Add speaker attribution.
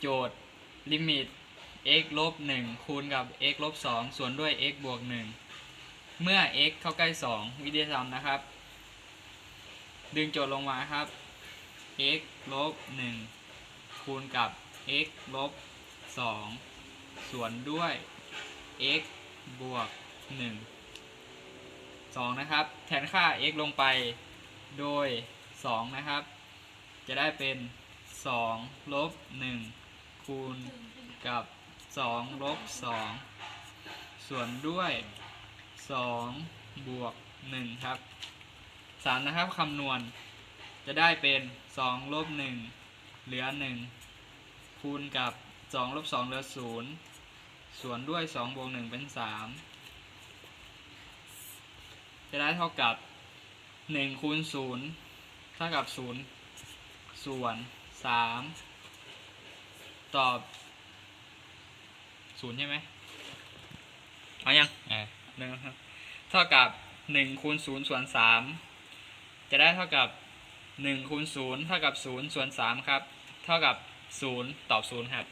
Speaker 1: โจทย์ลิมิต x ลบ1คูณกับ x ลบ2ส่วนด้วย x บวก 1 เมื่อ x เข้าใกล้ 2 วิธีทำนะครับ ดึงโจทย์ลงมาครับ x ลบ1คูณกับ x ลบ2ส่วนด้วย x บวก 1 2 นะครับ แทนค่า x ลงไปโดย 2 นะครับ จะได้เป็น 2 ลบ 1 คูณกับ2ลบ2ส่วนด้วย2บวก1ครับ3นะครับคำนวณจะได้เป็น2ลบ1เหลือ 1 คูณกับ2ลบ2เหลือ 0 ส่วนด้วย2บวก1เป็น 3 จะได้เท่ากับ 1 คูณ 0 เท่ากับ 0 ส่วน 3 ตอบ0ใช่ไหมเอายังอ่าหนึ่งครับ เท่ากับ1คูณ0ส่วน3จะได้เท่ากับ1คูณ0เท่ากับ0ส่วน3ครับ เท่ากับ0ตอบ0ครับ